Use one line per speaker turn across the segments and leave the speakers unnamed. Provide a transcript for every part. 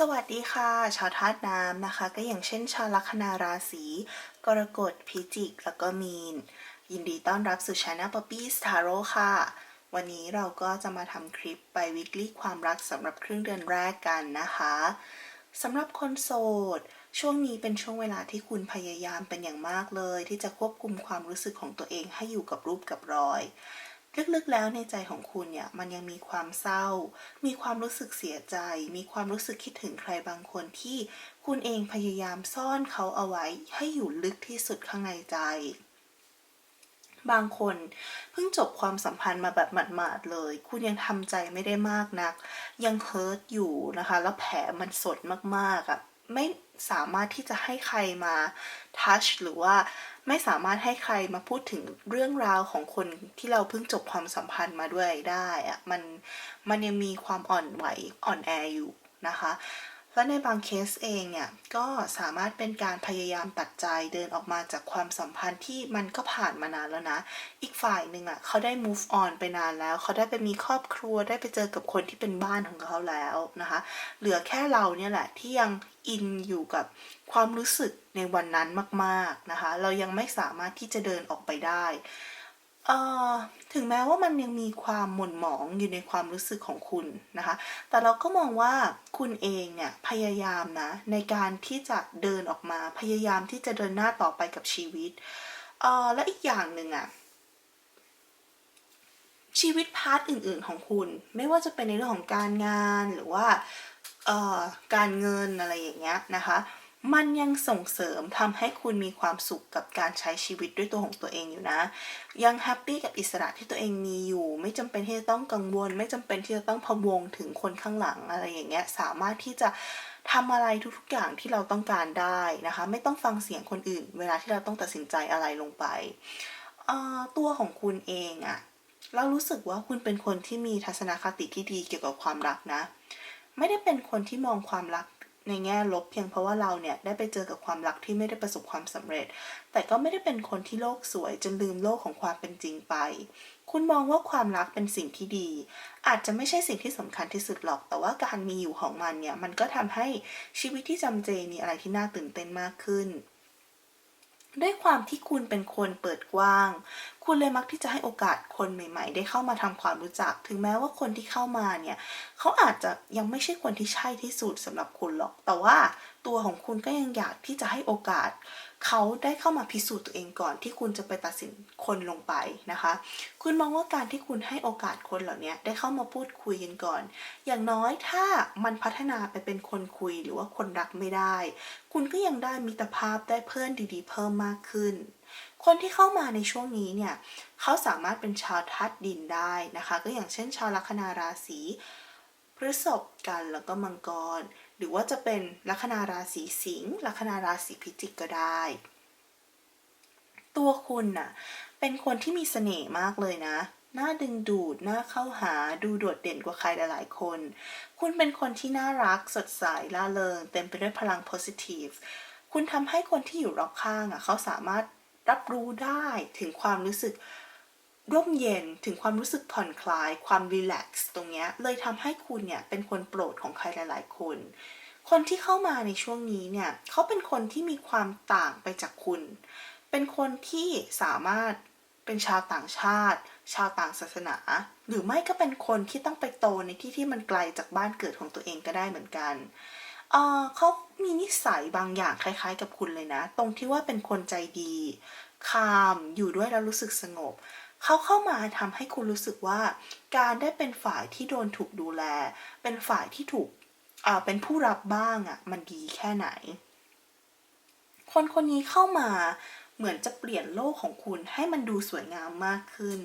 สวัสดีค่ะ ชาวธาตุน้ำนะคะ ก็อย่างเช่น ชาวลัคนาราศีกรกฎพิจิก แล้วก็มีน ยินดีต้อนรับสู่ช anel Poppy Tarot ค่ะ วันนี้เราก็จะมาทำคลิปไป weekly ความรักสำหรับครึ่งเดือนแรกกันนะคะสำหรับคนโสด ช่วงนี้เป็นช่วงเวลาที่คุณพยายามเป็นอย่างมากเลย ที่จะควบคุมความรู้สึกของตัวเองให้อยู่กับรูปกับรอย ลึกๆแล้วในใจของคุณเนี่ยมันยังมีความเศร้า มีความรู้สึกเสียใจ มีความรู้สึกคิดถึงใครบางคนที่คุณเองพยายามซ่อนเขาเอาไว้ให้อยู่ลึกที่สุดข้างในใจ บางคนเพิ่งจบความสัมพันธ์มาแบบหมาดๆเลย คุณยังทำใจไม่ได้มากนัก ยังเฮิร์ตอยู่นะคะ แล้วแผลมันสดมากๆอะ่ะ ไม่สามารถที่จะให้ใครมาทัชหรือว่าไม่สามารถให้ใครมาพูดถึงเรื่องราวของคนที่เราเพิ่งจบความสัมพันธ์มาด้วยได้อะมันมันยังมีความอ่อนไหวอ่อนแออยู่นะคะ และในบางเคสเองเนี่ยก็สามารถเป็นการพยายามตัดใจเดินออกมาจากความสัมพันธ์ที่มันก็ผ่านมานานแล้วนะ อีกฝ่ายหนึ่งอะ่ะเขาได้ move on ไปนานแล้ว เขาได้ไปมีครอบครัวได้ไปเจอกับคนที่เป็นบ้านของเขาแล้วนะคะ เหลือแค่เราเนี่ยแหละที่ยังอินอยู่กับความรู้สึกในวันนั้นมาก ๆนะคะ เรายังไม่สามารถที่จะเดินออกไปได้ เอ่อถึงแม้ว่ามันยังมีความหม่นหมองอยู่ในความรู้สึกของคุณนะคะ แต่เราก็มองว่าคุณเองเนี่ยพยายามนะในการที่จะเดินออกมาพยายามที่จะเดินหน้าต่อไปกับชีวิตเอ่อและอีกอย่างหนึ่งอะชีวิตพาร์ทอื่น ๆของคุณ ไม่ว่าจะเป็นในเรื่องของการงานหรือว่าการเงินอะไรอย่างเงี้ยนะคะ มันยังส่งเสริมทำให้คุณมีความสุขกับการใช้ชีวิตด้วยตัวของตัวเองอยู่นะ ยังแฮปปี้กับอิสระที่ตัวเองมีอยู่ ไม่จำเป็นที่จะต้องกังวล ไม่จำเป็นที่จะต้องพะวงถึงคนข้างหลังอะไรอย่างเงี้ย สามารถที่จะทำอะไรทุกๆอย่างที่เราต้องการได้นะคะ ไม่ต้องฟังเสียงคนอื่น เวลาที่เราต้องตัดสินใจอะไรลงไป ตัวของคุณเองอะเรารู้สึกว่าคุณเป็นคนที่มีทัศนคติที่ดีเกี่ยวกับความรักนะ ไม่ได้เป็นคนที่มองความรัก ในแง่ลบเพียงเพราะว่าเราเนี่ยได้ไปเจอกับความรักที่ไม่ได้ประสบความสำเร็จ แต่ก็ไม่ได้เป็นคนที่โลกสวยจนลืมโลกของความเป็นจริงไป คุณมองว่าความรักเป็นสิ่งที่ดี อาจจะไม่ใช่สิ่งที่สำคัญที่สุดหรอก แต่ว่าการมีอยู่ของมันเนี่ยมันก็ทำให้ชีวิตที่จำเจมีอะไรที่น่าตื่นเต้นมากขึ้น ด้วยความที่คุณเป็นคนเปิดกว้าง คุณเลยมักที่จะให้โอกาสคนใหม่ ๆ ได้เข้ามาทำความรู้จัก ถึงแม้ว่าคนที่เข้ามาเนี่ยเขาอาจจะยังไม่ใช่คนที่ใช่ที่สุดสำหรับคุณหรอก แต่ว่า ตัวของคุณก็ยังอยากที่จะให้โอกาส เขาได้เข้ามาพิสูจน์ตัวเองก่อนที่คุณจะไปตัดสินคนลงไปนะคะ คุณมองว่าการที่คุณให้โอกาสคนเหล่านี้ได้เข้ามาพูดคุยกันก่อน อย่างน้อยถ้ามันพัฒนาไปเป็นคนคุยหรือว่าคนรักไม่ได้ คุณก็ยังได้มิตรภาพได้เพื่อนดีๆ เพิ่มมากขึ้นคนที่เข้ามาในช่วงนี้เนี่ยเขาสามารถเป็นชาวธาตุดินได้นะคะ ก็อย่างเช่นชาวลัคนาราศีพฤษภกันแล้วก็มังกร หรือว่าจะเป็นลัคนาราศีสิงห์ลัคนาราศีพิจิกก็ได้ ตัวคุณน่ะเป็นคนที่มีเสน่ห์มากเลยนะน่าดึงดูดน่าเข้าหาดูโดดเด่นกว่าใครหลายๆคน คุณเป็นคนที่น่ารักสดใสล่าเริง เต็มไปด้วยพลัง positive คุณทำให้คนที่อยู่รอบข้างอะเขาสามารถรับรู้ได้ถึงความรู้สึก ร่มเย็นถึงความรู้สึกผ่อนคลาย ความรีแลกซ์ตรงเนี้ยเลยทำให้คุณเนี่ยเป็นคนโปรดของใครหลาย ๆ คน คนที่เข้ามาในช่วงนี้เนี่ยเขาเป็นคนที่มีความต่างไปจากคุณ เป็นคนที่สามารถเป็นชาวต่างชาติ ชาวต่างศาสนา หรือไม่ก็เป็นคนที่ต้องไปโตในที่ที่มันไกลจากบ้านเกิดของตัวเองก็ได้เหมือนกันเเขามีนิสัยบางอย่างคล้ายๆ กับคุณเลยนะ ตรงที่ว่าเป็นคนใจดี คาม อยู่ด้วยแล้วรู้สึกสงบ เขาเข้ามาทำให้คุณรู้สึกว่า การได้เป็นฝ่ายที่โดนถูกดูแล เป็นฝ่ายที่ถูกอ่าเป็นผู้รับบ้างอะ่ะมันดีแค่ไหน คนคนนี้เข้ามาเหมือนจะเปลี่ยนโลกของคุณให้มันดูสวยงามมากขึ้น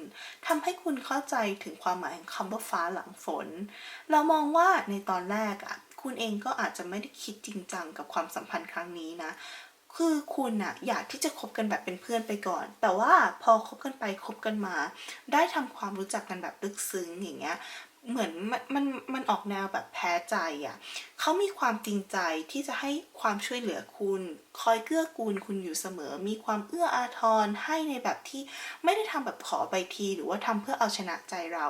ทำให้คุณเข้าใจถึงความหมายของคำว่าฟ้าหลังฝน เรามองว่าในตอนแรกอะ่ะคุณเองก็อาจจะไม่ได้คิดจริงจังกับความสัมพันธ์ครั้งนี้นะ คือคุณอะอยากที่จะคบกันแบบเป็นเพื่อนไปก่อน แต่ว่าพอคบกันไปคบกันมา ได้ทำความรู้จักกันแบบลึกซึ้งอย่างเงี้ยเหมือนมันมันมันออกแนวแบบแพ้ใจอะ่ะเขามีความจริงใจที่จะให้ความช่วยเหลือคุณ คอยเกื้อกูลคุณอยู่เสมอ มีความเอื้ออาทรให้ในแบบที่ไม่ได้ทำแบบขอไปที หรือว่าทำเพื่อเอาชนะใจเรา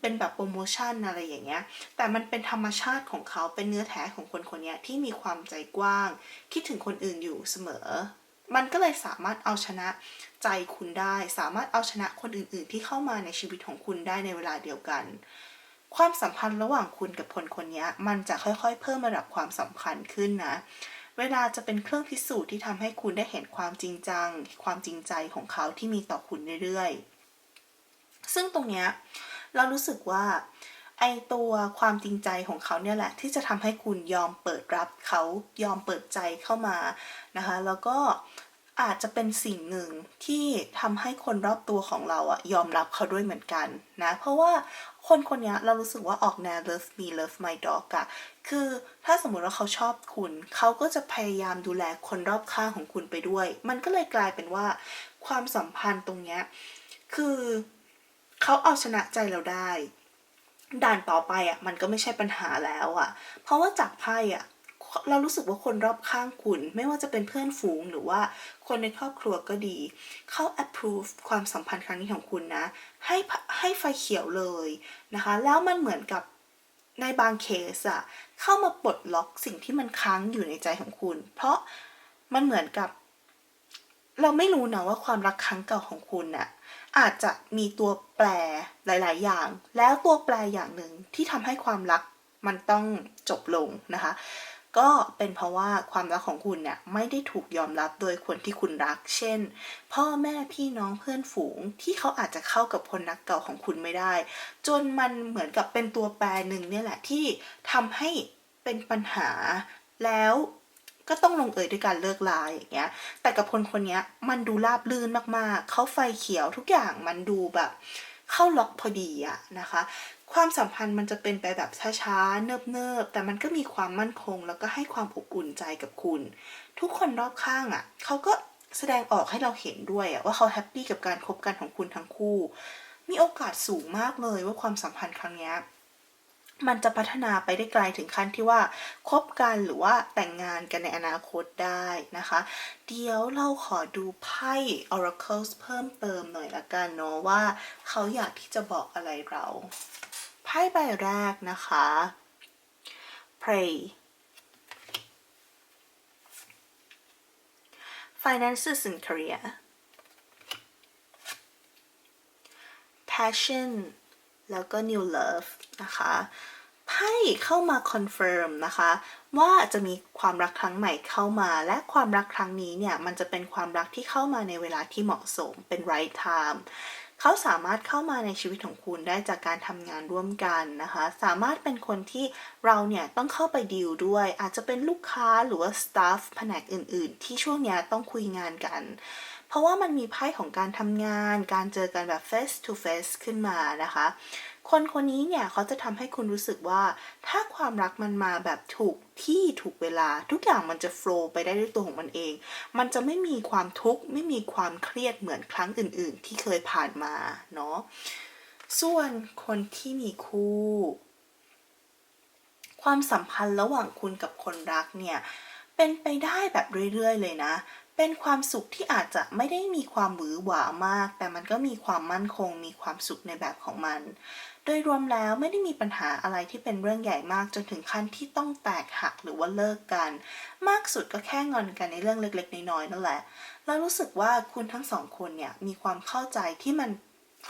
เป็นแบบโปรโมชั่นอะไรอย่างเงี้ย แต่มันเป็นธรรมชาติของเขาเป็นเนื้อแท้ของคนคนนี้ที่มีความใจกว้าง คิดถึงคนอื่นอยู่เสมอ มันก็เลยสามารถเอาชนะใจคุณได้ สามารถเอาชนะคนอื่นๆ ที่เข้ามาในชีวิตของคุณได้ในเวลาเดียวกัน ความสัมพันธ์ระหว่างคุณกับคนคนนี้มันจะค่อยๆ เพิ่มระดับความสำคัญขึ้นนะเวลาจะเป็นเครื่องพิสูจน์ที่ทำให้คุณได้เห็นความจริงจัง ความจริงใจของเขาที่มีต่อคุณเรื่อยๆ ซึ่งตรงเนี้ย เรารู้สึกว่าไอตัวความจริงใจของเขาเนี่ยแหละที่จะทำให้คุณยอมเปิดรับเขายอมเปิดใจเข้ามานะคะ แล้วก็อาจจะเป็นสิ่งหนึ่งที่ทำให้คนรอบตัวของเราอะยอมรับเขาด้วยเหมือนกันนะ เพราะว่าคนคนนี้เรารู้สึกว่าออกแนว love me love my dog อะคือถ้าสมมติว่าเขาชอบคุณ เขาก็จะพยายามดูแลคนรอบข้างของคุณไปด้วย มันก็เลยกลายเป็นว่าความสัมพันธ์ตรงเนี้ยคือ เขาเอาชนะใจเราได้ ด่านต่อไปอะมันก็ไม่ใช่ปัญหาแล้วอะ เพราะว่าจากไพ่อะเรารู้สึกว่าคนรอบข้างคุณ ไม่ว่าจะเป็นเพื่อนฝูงหรือว่าคนในครอบครัวก็ดี เขา approve ความสัมพันธ์ครั้งนี้ของคุณนะ ให้ให้ไฟเขียวเลยนะคะ แล้วมันเหมือนกับในบางเคสอะเข้ามาปลดล็อกสิ่งที่มันค้างอยู่ในใจของคุณ เพราะมันเหมือนกับ เราไม่รู้นะว่าความรักครั้งเก่าของคุณน่ะ อาจจะมีตัวแปรหลาย ๆ อย่าง แล้วตัวแปรอย่างหนึ่งที่ทำให้ความรักมันต้องจบลงนะคะ ก็เป็นเพราะว่าความรักของคุณเนี่ยไม่ได้ถูกยอมรับโดยคนที่คุณรัก เช่น พ่อแม่พี่น้องเพื่อนฝูงที่เขาอาจจะเข้ากับคนรักเก่าของคุณไม่ได้ จนมันเหมือนกับเป็นตัวแปรหนึ่งเนี่ยแหละที่ทำให้เป็นปัญหาแล้ว ก็ต้องลงเอยด้วยการเลิกลาอย่างเงี้ย แต่กับคนคนนี้มันดูราบลื่นมากๆ เขาไฟเขียวทุกอย่างมันดูแบบ เข้าล็อกพอดีอะนะคะ ความสัมพันธ์มันจะเป็นไปแบบช้าๆ เนิบๆ แต่มันก็มีความมั่นคง แล้วก็ให้ความอบอุ่นใจกับคุณ ทุกคนรอบข้างอะเขาก็แสดงออกให้เราเห็นด้วยอะว่าเขาแฮปปี้กับการคบกันของคุณทั้งคู่ มีโอกาสสูงมากเลยว่าความสัมพันธ์ครั้งนี้ มันจะพัฒนาไปได้ไกลถึงขั้นที่ว่าคบกันหรือว่าแต่งงานกันในอนาคตได้นะคะ เดี๋ยวเราขอดูไพ่ Oracles เพิ่มเติมหน่อยละกันเนาะว่าเขาอยากที่จะบอกอะไรเรา ไพ่ใบแรกนะคะ Pray Finances and Career Passion แล้วก็ new love นะคะไพ่เข้ามาคอนเฟิร์มนะคะว่าจะมีความรักครั้งใหม่เข้ามา และความรักครั้งนี้เนี่ยมันจะเป็นความรักที่เข้ามาในเวลาที่เหมาะสมเป็น right time เขาสามารถเข้ามาในชีวิตของคุณได้จากการทำงานร่วมกันนะคะ สามารถเป็นคนที่เราเนี่ยต้องเข้าไปดีลด้วย อาจจะเป็นลูกค้าหรือว่าสตาฟแผนกอื่น ๆ ที่ช่วงนี้ต้องคุยงานกัน เพราะว่ามันมีไพ่ของการทำงาน การเจอกันแบบ face to face ขึ้นมานะคะ คนคนนี้เนี่ยเขาจะทำให้คุณรู้สึกว่า ถ้าความรักมันมาแบบถูกที่ถูกเวลา ทุกอย่างมันจะโฟล์ไปได้ด้วยตัวของมันเอง มันจะไม่มีความทุกข์ไม่มีความเครียดเหมือนครั้งอื่น ๆ ที่เคยผ่านมาเนาะส่วนคนที่มีคู่ ความสัมพันธ์ระหว่างคุณกับคนรักเนี่ยเป็นไปได้แบบเรื่อย ๆ เลยนะเป็นความสุขที่อาจจะไม่ได้มีความหวือหวามาก แต่มันก็มีความมั่นคง มีความสุขในแบบของมัน ดยรวมแล้วไม่ได้มีปัญหาอะไรที่เป็นเรื่องใหญ่มากจนถึงขั้นที่ต้องแตกหักหรือว่าเลิกกัน มากสุดก็แค่งอนกันในเรื่องเล็กๆ น้อยๆนั่นแหละเรารู้สึกว่าคุณทั้งสองคนเนี่ยมีความเข้าใจที่มัน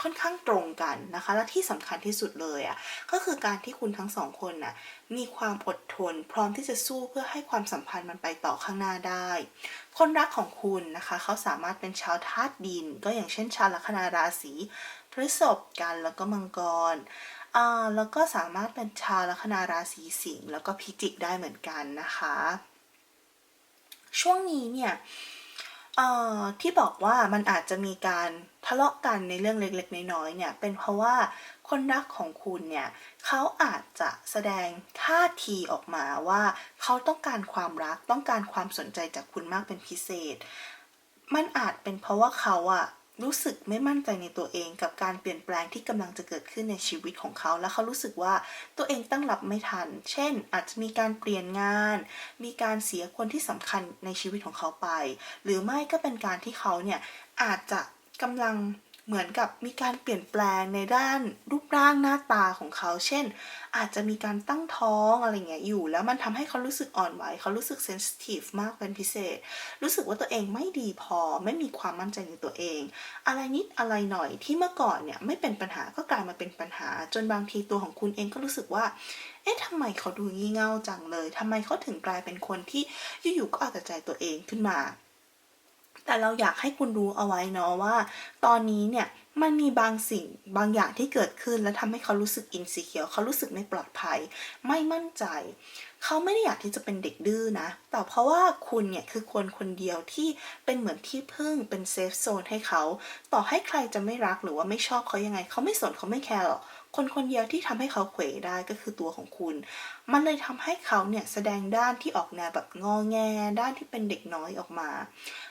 ค่อนข้างตรงกันนะคะ และที่สำคัญที่สุดเลยอะ่ะก็คือการที่คุณทั้งสองคนน่ะมีความอดทน พร้อมที่จะสู้เพื่อให้ความสัมพันธ์มันไปต่อข้างหน้าได้ คนรักของคุณนะคะ เขาสามารถเป็นชาวธาตุดิน ก็อย่างเช่นชาวลัคนาราศี ฤษภกันแล้วก็มังกรอ่าแล้วก็สามารถเป็นชาวลัคนาราศีสิงห์แล้วก็พิจิกได้เหมือนกันนะคะ ช่วงนี้เนี่ยที่บอกว่ามันอาจจะมีการทะเลาะกันในเรื่องเล็กๆ น้อยๆเนี่ยเป็นเพราะว่าคนรักของคุณเนี่ยเขาอาจจะแสดงท่าทีออกมาว่าเขาต้องการความรักต้องการความสนใจจากคุณมากเป็นพิเศษ มันอาจเป็นเพราะว่าเขาอะ รู้สึกไม่มั่นใจในตัวเองกับการเปลี่ยนแปลงที่กำลังจะเกิดขึ้นในชีวิตของเขา แล้วเขารู้สึกว่าตัวเองตั้งรับไม่ทัน เช่น อาจจะมีการเปลี่ยนงาน มีการเสียคนที่สำคัญในชีวิตของเขาไป หรือไม่ก็เป็นการที่เขาเนี่ยอาจจะกำลัง เหมือนกับมีการเปลี่ยนแปลงในด้านรูปร่างหน้าตาของเขา เช่น อาจจะมีการตั้งท้องอะไรเงี้ยอยู่ แล้วมันทำให้เขารู้สึกอ่อนไหวเขารู้สึกเซนซิทีฟมากเป็นพิเศษ รู้สึกว่าตัวเองไม่ดีพอไม่มีความมั่นใจในตัวเอง อะไรนิดอะไรหน่อยที่เมื่อก่อนเนี่ยไม่เป็นปัญหาก็กลายมาเป็นปัญหา จนบางทีตัวของคุณเองก็รู้สึกว่าเอ๊ะทำไมเขาดูงี่เง่าจังเลยทำไมเขาถึงกลายเป็นคนที่อยู่ๆก็เอาแต่ใจตัวเองขึ้นมา แต่เราอยากให้คุณรู้เอาไว้เนาะว่า ตอนนี้เนี่ยมันมีบางสิ่งบางอย่างที่เกิดขึ้น แล้วทำให้เขารู้สึกอินสิเคียวเขารู้สึกไม่ปลอดภัย ไม่มั่นใจ เขาไม่ได้อยากที่จะเป็นเด็กดื้อนะ แต่เพราะว่าคุณเนี่ยคือคนคนเดียวที่เป็นเหมือนที่พึ่งเป็นเซฟโซนให้เขา ต่อให้ใครจะไม่รักหรือว่าไม่ชอบเขายังไง เขาไม่สนเขาไม่แคร์หรอก คนคนเดียวที่ทำให้เขาเขวได้ก็คือตัวของคุณ มันเลยทำให้เขาเนี่ยแสดงด้านที่ออกแนวแบบงอแง ด้านที่เป็นเด็กน้อยออกมา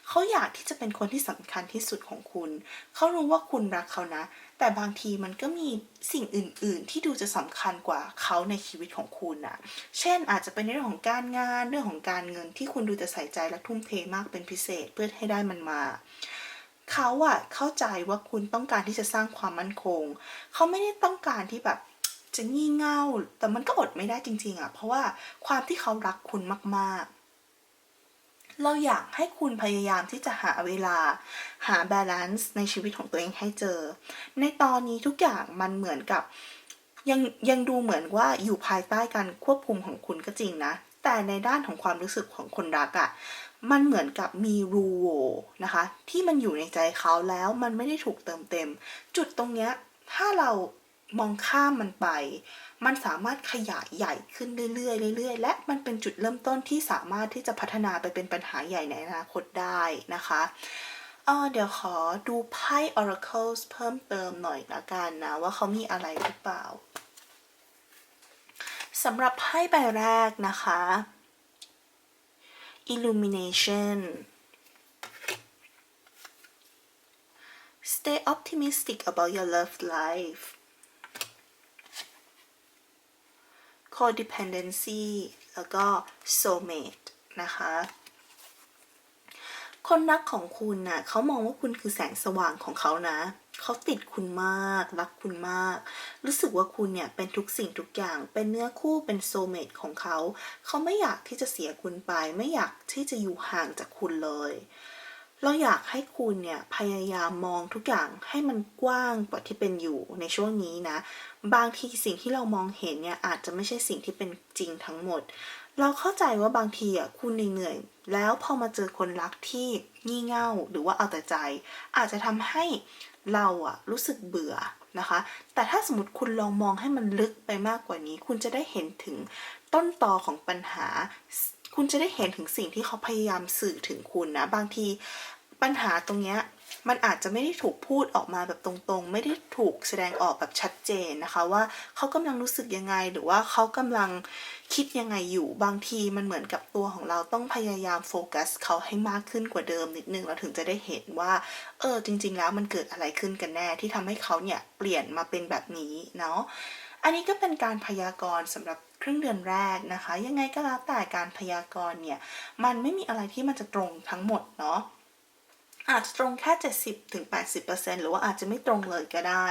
เขาอยากที่จะเป็นคนที่สำคัญที่สุดของคุณ เขารู้ว่าคุณรักเขานะ แต่บางทีมันก็มีสิ่งอื่น ๆ ที่ดูจะสำคัญกว่าเขาในชีวิตของคุณอะเช่นอาจจะเป็นเรื่องของการงาน เรื่องของการเงินที่คุณดูจะใส่ใจและทุ่มเทมากเป็นพิเศษเพื่อให้ได้มันมา เขาอะเข้าใจว่าคุณต้องการที่จะสร้างความมั่นคง เขาไม่ได้ต้องการที่แบบจะงี่เง่า แต่มันก็อดไม่ได้จริง ๆอะเพราะว่าความที่เขารักคุณมากๆ เราอยากให้คุณพยายามที่จะหาเวลา หาบาลานซ์ในชีวิตของตัวเองให้เจอ ในตอนนี้ทุกอย่างมันเหมือนกับยังยังดูเหมือนว่าอยู่ภายใต้การควบคุมของคุณก็จริงนะ แต่ในด้านของความรู้สึกของคนรักอะ่ะมันเหมือนกับมีรูโว่นะคะ ที่มันอยู่ในใจเขาแล้วมันไม่ได้ถูกเติมเต็ม จุดตรงเนี้ยถ้าเรามองข้ามมันไป มันสามารถขยายใหญ่ขึ้นเรื่อยๆเรื่อยๆ และมันเป็นจุดเริ่มต้นที่สามารถที่จะพัฒนาไปเป็นปัญหาใหญ่ในอนาคตได้นะคะเออเดี๋ยวขอดูไพ่ oracles เพิ่มเติมหน่อยละกันนะ ว่าเขามีอะไรหรือเปล่า สำหรับไพ่ใบแรกนะคะ illumination stay optimistic about your love life codependency แล้วก็ soulmate นะคะ คนรักของคุณนะ่ะเขามองว่าคุณคือแสงสว่างของเขานะ เขาติดคุณมาก รักคุณมาก รู้สึกว่าคุณเนี่ยเป็นทุกสิ่งทุกอย่าง เป็นเนื้อคู่เป็นโซเมตของเขา เขาไม่อยากที่จะเสียคุณไป ไม่อยากที่จะอยู่ห่างจากคุณเลย เราอยากให้คุณเนี่ยพยายามมองทุกอย่างให้มันกว้างกว่าที่เป็นอยู่ในช่วงนี้นะ บางทีสิ่งที่เรามองเห็นเนี่ยอาจจะไม่ใช่สิ่งที่เป็นจริงทั้งหมด เราเข้าใจว่าบางทีอะคุณเหนื่อยแล้วพอมาเจอคนรักที่งี่เง่าหรือว่าเอาแต่ใจ อาจจะทำให้เราอะรู้สึกเบื่อนะคะ แต่ถ้าสมมติคุณลองมองให้มันลึกไปมากกว่านี้ คุณจะได้เห็นถึงต้นตอของปัญหา คุณจะได้เห็นถึงสิ่งที่เขาพยายามสื่อถึงคุณนะ บางที ปัญหาตรงเนี้ยมันอาจจะไม่ได้ถูกพูดออกมาแบบตรงๆ ไม่ได้ถูกแสดงออกแบบชัดเจนนะคะ ว่าเขากำลังรู้สึกยังไง หรือว่าเขากำลังคิดยังไงอยู่บางทีมันเหมือนกับตัวของเราต้องพยายามโฟกัสเขาให้มากขึ้นกว่าเดิมนิดนึงเราถึงจะได้เห็นว่า เออจริง ๆ แล้วมันเกิดอะไรขึ้นกันแน่ที่ทำให้เขาเนี่ยเปลี่ยนมาเป็นแบบนี้เนาะอันนี้ก็เป็นการพยากรณ์สำหรับครึ่งเดือนแรกนะคะ ยังไงก็แล้วแต่การพยากรณ์เนี่ยมันไม่มีอะไรที่มันจะตรงทั้งหมดเนาะ อาจจะตรงแค่ 70-80%หรือว่าอาจจะไม่ตรงเลยก็ได้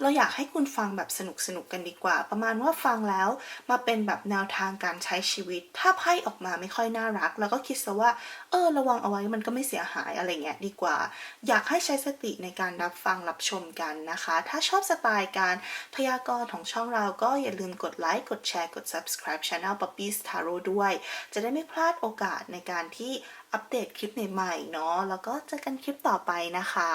เราอยากให้คุณฟังแบบสนุกสนุกกันดีกว่า ประมาณว่าฟังแล้วมาเป็นแบบแนวทางการใช้ชีวิต ถ้าไพ่ออกมาไม่ค่อยน่ารัก แล้วก็คิดซะว่า เออ ระวังเอาไว้มันก็ไม่เสียหายอะไรเงี้ยดีกว่า อยากให้ใช้สติในการรับฟังรับชมกันนะคะ ถ้าชอบสไตล์การพยากรณ์ของช่องเราก็อย่าลืมกดไลค์กดแชร์กด subscribe channel Poppy's Tarot ด้วย จะได้ไม่พลาดโอกาสในการที่ อัปเดตคลิปใหม่ๆเนาะแล้วก็เจอกันคลิปต่อไปนะคะ